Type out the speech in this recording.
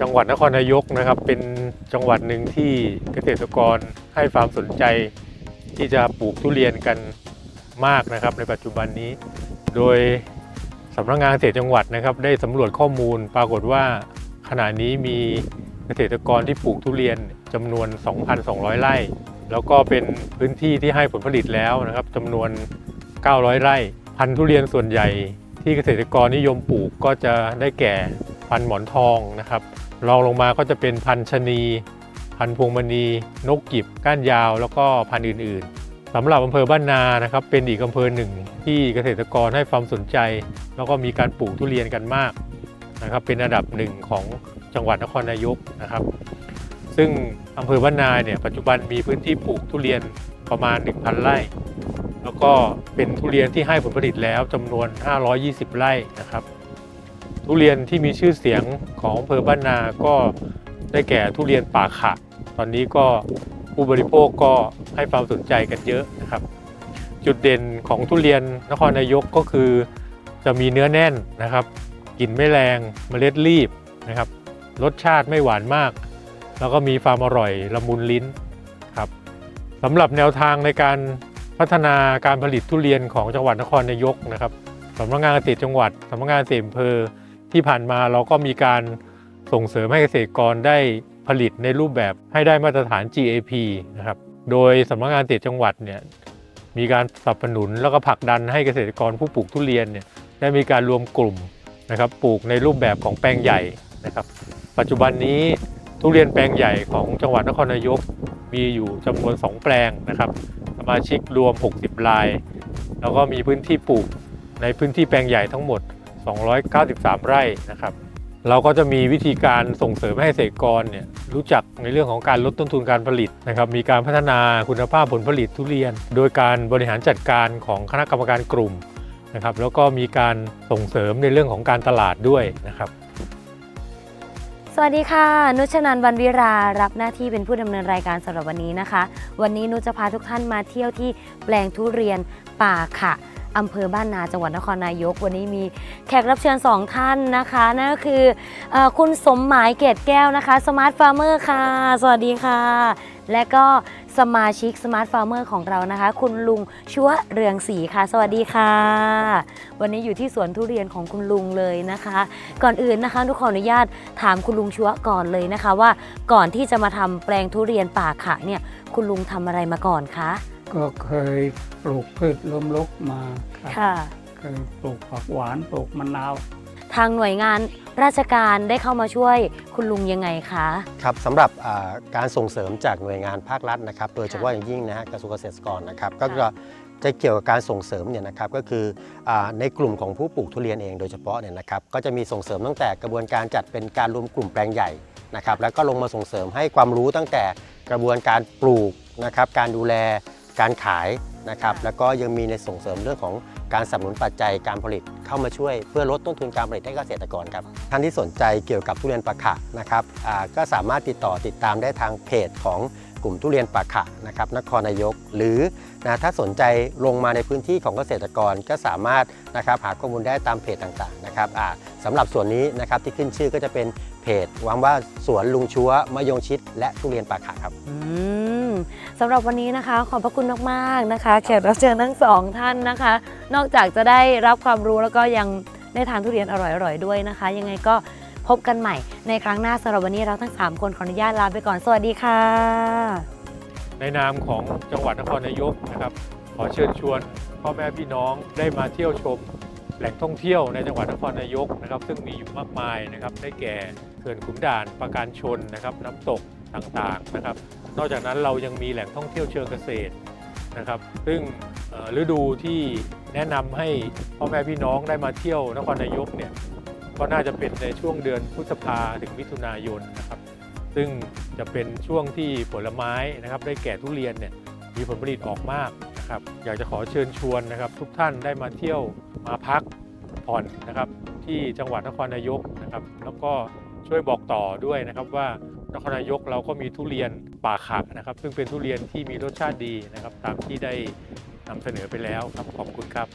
จังหวัดนครนายกนะครับ เป็นจังหวัดหนึ่งที่เกษตรกรให้ความสนใจ ที่จะปลูกทุเรียนกันมากนะครับ ในปัจจุบันนี้ โดยสำนักงานเกษตรจังหวัดนะครับ ได้สำรวจข้อมูลปรากฏว่าขณะนี้มีเกษตรกรที่ปลูกทุเรียนจำนวน 2,200 ไร่ แล้วก็เป็นพื้นที่ที่ให้ผลผลิตแล้วนะครับจำนวน 900 ไร่ พันธุ์ทุเรียนส่วนใหญ่ที่เกษตรกรนิยมปลูกก็จะได้แก่พันธุ์หมอนทองนะครับ รองลงมาก็จะเป็นพันธ์ชนีพันธุ์พวงมณี นกกิบ ก้านยาว แล้วก็พันธุ์อื่นๆสำหรับอำเภอบ้านนานะครับ เป็นอีกอำเภอหนึ่งที่เกษตรกรให้ความสนใจ แล้วก็มีการปลูกทุเรียนกันมากนะครับ เป็นอันดับหนึ่งของจังหวัดนครนายกนะครับ ซึ่งอำเภอบ้านนาเนี่ยปัจจุบันมีพื้นที่ปลูกทุเรียนประมาณ 1,000 ไร่ แล้วก็เป็นทุเรียนที่ให้ผลผลิตแล้วจำนวน 520 ไร่นะครับ ทุเรียนที่มีชื่อเสียงของอำเภอบ้านนาก็ได้แก่ทุเรียนป่าขะตอนนี้ก็ผู้บริโภคก็ให้ความสนใจกันเยอะนะครับ จุดเด่นของทุเรียนนครนายกก็คือ จะมีเนื้อแน่นนะครับกลิ่นไม่แรงเมล็ดรีบนะครับ รสชาติไม่หวานมาก แล้วก็มีความอร่อยละมุนลิ้นครับสำหรับแนวทางในการพัฒนาการผลิตทุเรียนของจังหวัดนครนายกนะครับสำนักงานเกษตรจังหวัดสำนักงานเกษตรอำเภอ ที่ผ่านมาเราก็มีการส่งเสริมให้เกษตรกรได้ผลิตในรูปแบบให้ได้มาตรฐาน GAP นะครับ โดยสำนักงานเกษตรจังหวัดเนี่ยมีการสนับสนุนแล้วก็ผลักดันให้เกษตรกรผู้ปลูกทุเรียนเนี่ยได้มีการรวมกลุ่มนะครับปลูกในรูปแบบของแปลงใหญ่นะครับ ปัจจุบันนี้ทุเรียนแปลงใหญ่ของจังหวัดนครนายกมีอยู่จำนวน 2 แปลงนะครับ สมาชิกรวม 60 ราย แล้วก็มีพื้นที่ปลูกในพื้นที่แปลงใหญ่ทั้งหมด 293 ไร่นะครับ เราก็จะมีวิธีการส่งเสริมให้เกษตรกรเนี่ยรู้จักในเรื่องของการลดต้นทุนการผลิตนะครับ มีการพัฒนาคุณภาพผลผลิตทุเรียน โดยการบริหารจัดการของคณะกรรมการกลุ่มนะครับ แล้วก็มีการส่งเสริมในเรื่องของการตลาดด้วยนะครับสวัสดีค่ะ นุชนันวันวิรารับหน้าที่เป็นผู้ดำเนินรายการสำหรับวันนี้นะคะ วันนี้นุชจะพาทุกท่านมาเที่ยวที่แปลงทุเรียนป่าขะ อำเภอบ้านนาจังหวัดนครนายก วันนี้มีแขกรับเชิญสองท่านนะคะนั่นก็คืออคุณสมหมายเกตแก้วนะคะสมาร์ทฟาร์มเมอร์ค่ะ สวัสดีค่ะ และก็สมาชิกสมาร์ทฟาร์มเมอร์ของเรานะคะ คุณลุงชัวเรืองศรีค่ะ สวัสดีค่ะ วันนี้อยู่ที่สวนทุเรียนของคุณลุงเลยนะคะ ก่อนอื่นนะคะทุกขออนุญาตถามคุณลุงชัวก่อนเลยนะคะว่าก่อนที่จะมาทำแปลงทุเรียนป่าขะเนี่ยคุณลุงทำอะไรมาก่อนคะ ก็เคยปลูกพืชล้มลุกมาครับค่ะ เคยปลูกผักหวานปลูกมะนาว ทางหน่วยงานราชการได้เข้ามาช่วยคุณลุงยังไงคะ ครับสำหรับอ่าการส่งเสริมจากหน่วยงานภาครัฐนะครับ โดยเฉพาะอย่างยิ่งนะฮะกระทรวงเกษตรกรนะครับก็จะจะเกี่ยวกับการส่งเสริมเนี่ยนะครับก็คืออาในกลุ่มของผู้ปลูกทุเรียนเองโดยเฉพาะเนี่ยนะครับก็จะมีส่งเสริมตั้งแต่กระบวนการจัดเป็นการรวมกลุ่มแปลงใหญ่นะครับแล้วก็ลงมาส่งเสริมให้ความรู้ตั้งแต่กระบวนการปลูกนะครับการดูแล การขายนะครับแล้วก็ยังมีในส่งเสริมเรื่องของการสนับสนุนปัจจัยการผลิตเข้ามาช่วย เพื่อลดต้นทุนการผลิตให้เกษตรกรครับท่านที่สนใจเกี่ยวกับทุเรียนปลาขะนะครับก็สามารถติดต่อติดตามได้ทางเพจของกลุ่มทุเรียนปลาขะนะครับนครนายก หรือนะถ้าสนใจลงมาในพื้นที่ของเกษตรกรก็สามารถนะครับหาข้อมูลได้ตามเพจต่างๆนะครับสำหรับส่วนนี้นะครับที่ขึ้นชื่อก็จะเป็นเพจวังว่าสวนลุงชัวมะยงชิด และทุเรียนปลาขะครับอืม สำหรับวันนี้นะคะ ขอบพระคุณมากๆนะคะแขกรับเชิญทั้งสองท่านนะคะ นอกจากจะได้รับความรู้แล้วก็ยังได้ทานทุเรียนอร่อยๆด้วยนะคะ ยังไงก็พบกันใหม่ ในครั้งหน้าสำหรับวันนี้เราทั้งสามคนขออนุญาตลาไปก่อนสวัสดีค่ะ ในนามของจังหวัดนครนายกนะครับ ขอเชิญชวนพ่อแม่พี่น้องได้มาเที่ยวชมแหล่งท่องเที่ยวในจังหวัดนครนายกนะครับ ซึ่งมีอยู่มากมายนะครับ ได้แก่เขื่อนขุนด่านปราการชนนะครับ น้ำตก ต่างๆนะครับ นอกจากนั้นเรายังมีแหล่งท่องเที่ยวเชิงเกษตรนะครับ ซึ่งฤดูที่แนะนำให้พ่อแม่พี่น้องได้มาเที่ยวนครนายกเนี่ยก็น่าจะเป็นในช่วงเดือนพฤษภาถึงมิถุนายนนะครับ ซึ่งจะเป็นช่วงที่ผลไม้นะครับ ได้แก่ทุเรียนเนี่ยมีผลผลิตออกมากนะครับ อยากจะขอเชิญชวนนะครับ ทุกท่านได้มาเที่ยวมาพักผ่อนนะครับ ที่จังหวัดนครนายกนะครับ แล้วก็ช่วยบอกต่อด้วยนะครับว่า นครนายกเราก็มีทุเรียนป่าขะนะครับ ซึ่งเป็นทุเรียนที่มีรสชาติดีนะครับ ตามที่ได้นำเสนอไปแล้วครับขอบคุณครับ